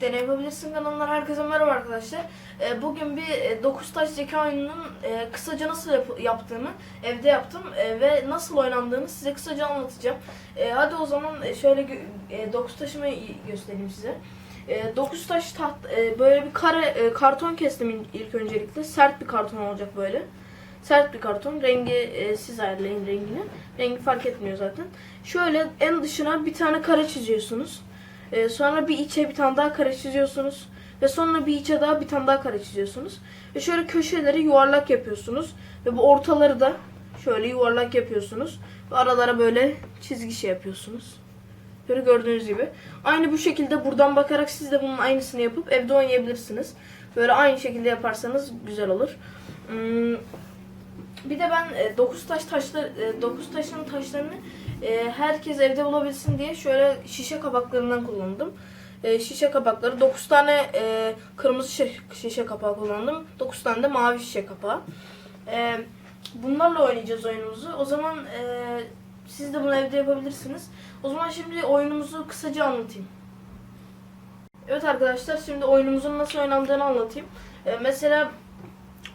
Deney yapabilirsin kanalından herkese merhaba arkadaşlar. Ee, bugün bir e, 9 taş zeka oyununun e, kısaca nasıl yap- yaptığımı evde yaptım e, ve nasıl oynandığını size kısaca anlatacağım. E, hadi o zaman e, şöyle gö- e, 9 taşımı göstereyim size. E, 9 taş taht e, böyle bir kare e, karton kestim ilk öncelikle. Sert bir karton olacak böyle. Sert bir karton. Rengi e, siz ayarlayın rengini. Rengi fark etmiyor zaten. Şöyle en dışına bir tane kare çiziyorsunuz. Ee, sonra bir içe bir tane daha kare çiziyorsunuz. Ve sonra bir içe daha bir tane daha kare çiziyorsunuz. Ve şöyle köşeleri yuvarlak yapıyorsunuz. Ve bu ortaları da şöyle yuvarlak yapıyorsunuz. Ve aralara böyle çizgi şey yapıyorsunuz. Böyle gördüğünüz gibi. Aynı bu şekilde buradan bakarak siz de bunun aynısını yapıp evde oynayabilirsiniz. Böyle aynı şekilde yaparsanız güzel olur. Hmm, bir de ben 9 taş taşlar 9 taşın taşlarını e, herkes evde bulabilsin diye şöyle şişe kabaklarından kullandım. E, şişe kabakları 9 tane e, kırmızı şişe, kapağı kullandım. 9 tane de mavi şişe kapağı. E, bunlarla oynayacağız oyunumuzu. O zaman e, siz de bunu evde yapabilirsiniz. O zaman şimdi oyunumuzu kısaca anlatayım. Evet arkadaşlar şimdi oyunumuzun nasıl oynandığını anlatayım. E, mesela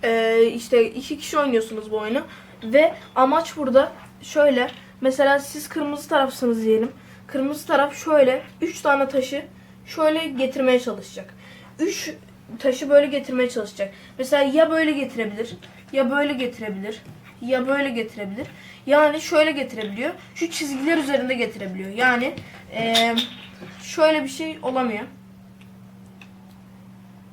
ee, işte iki kişi oynuyorsunuz bu oyunu ve amaç burada şöyle mesela siz kırmızı tarafsınız diyelim kırmızı taraf şöyle üç tane taşı şöyle getirmeye çalışacak üç taşı böyle getirmeye çalışacak mesela ya böyle getirebilir ya böyle getirebilir ya böyle getirebilir yani şöyle getirebiliyor şu çizgiler üzerinde getirebiliyor yani ee, şöyle bir şey olamıyor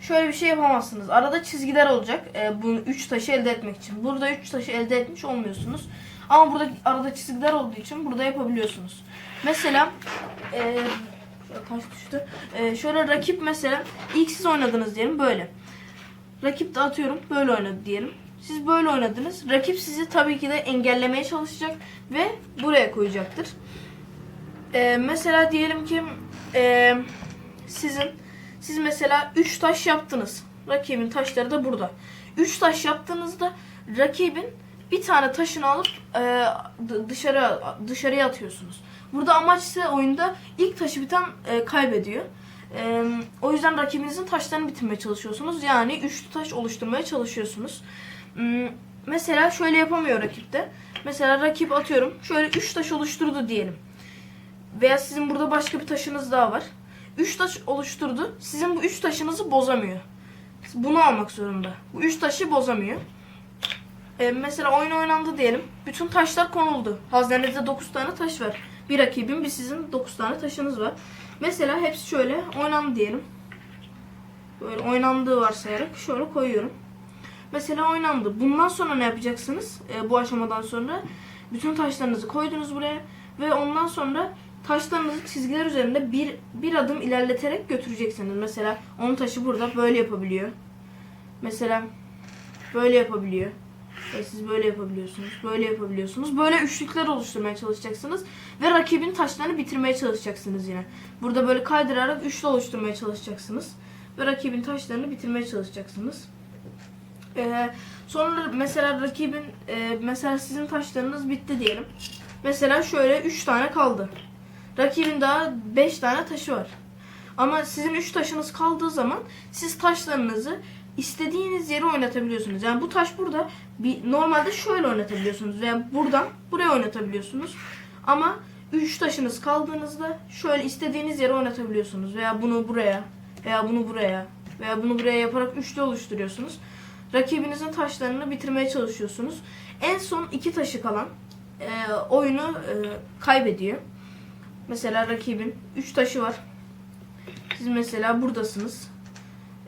şöyle bir şey yapamazsınız. Arada çizgiler olacak. E, bu üç taşı elde etmek için. Burada üç taşı elde etmiş olmuyorsunuz. Ama burada arada çizgiler olduğu için burada yapabiliyorsunuz. Mesela e, taş düştü. E, şöyle rakip mesela ilk siz oynadınız diyelim böyle. Rakip de atıyorum böyle oynadı diyelim. Siz böyle oynadınız. Rakip sizi tabii ki de engellemeye çalışacak ve buraya koyacaktır. E, mesela diyelim ki e, sizin siz mesela 3 taş yaptınız. Rakibin taşları da burada. 3 taş yaptığınızda rakibin bir tane taşını alıp e, dışarı dışarıya atıyorsunuz. Burada amaç ise oyunda ilk taşı biten e, kaybediyor. E, o yüzden rakibinizin taşlarını bitirmeye çalışıyorsunuz. Yani üçlü taş oluşturmaya çalışıyorsunuz. Hmm, mesela şöyle yapamıyor rakipte. Mesela rakip atıyorum şöyle 3 taş oluşturdu diyelim. Veya sizin burada başka bir taşınız daha var. 3 taş oluşturdu. Sizin bu 3 taşınızı bozamıyor. Bunu almak zorunda. Bu 3 taşı bozamıyor. Ee, mesela oyun oynandı diyelim. Bütün taşlar konuldu. Haznenizde 9 tane taş var. Bir rakibin bir sizin 9 tane taşınız var. Mesela hepsi şöyle oynandı diyelim. Böyle oynandığı varsayarak şöyle koyuyorum. Mesela oynandı. Bundan sonra ne yapacaksınız? Ee, bu aşamadan sonra bütün taşlarınızı koydunuz buraya ve ondan sonra taşlarınızı çizgiler üzerinde bir bir adım ilerleterek götüreceksiniz. Mesela onun taşı burada böyle yapabiliyor. Mesela böyle yapabiliyor. Ve siz böyle yapabiliyorsunuz. Böyle yapabiliyorsunuz. Böyle üçlükler oluşturmaya çalışacaksınız. Ve rakibin taşlarını bitirmeye çalışacaksınız yine. Burada böyle kaydırarak üçlü oluşturmaya çalışacaksınız. Ve rakibin taşlarını bitirmeye çalışacaksınız. Ee, sonra mesela rakibin e, mesela sizin taşlarınız bitti diyelim. Mesela şöyle 3 tane kaldı. Rakibin daha 5 tane taşı var. Ama sizin 3 taşınız kaldığı zaman siz taşlarınızı istediğiniz yere oynatabiliyorsunuz. Yani bu taş burada bir normalde şöyle oynatabiliyorsunuz veya buradan buraya oynatabiliyorsunuz. Ama 3 taşınız kaldığınızda şöyle istediğiniz yere oynatabiliyorsunuz veya bunu buraya veya bunu buraya veya bunu buraya yaparak üçlü oluşturuyorsunuz. Rakibinizin taşlarını bitirmeye çalışıyorsunuz. En son iki taşı kalan e, oyunu e, kaybediyor. Mesela rakibin 3 taşı var. Siz mesela buradasınız.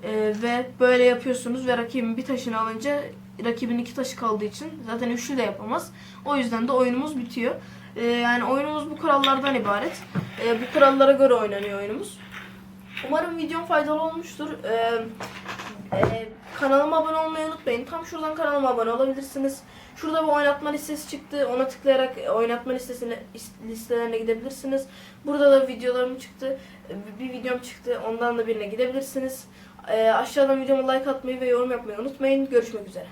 Ee, ve böyle yapıyorsunuz ve rakibin bir taşını alınca rakibin iki taşı kaldığı için zaten üçlü de yapamaz. O yüzden de oyunumuz bitiyor. Ee, yani oyunumuz bu kurallardan ibaret. Ee, bu kurallara göre oynanıyor oyunumuz. Umarım videom faydalı olmuştur. Ee, e, kanalıma abone olmayı unutmayın. Tam şuradan kanalıma abone olabilirsiniz. Şurada bir oynatma listesi çıktı. Ona tıklayarak oynatma listesine listelerine gidebilirsiniz. Burada da videolarım çıktı. Bir videom çıktı. Ondan da birine gidebilirsiniz. E, aşağıdan videoma like atmayı ve yorum yapmayı unutmayın. Görüşmek üzere.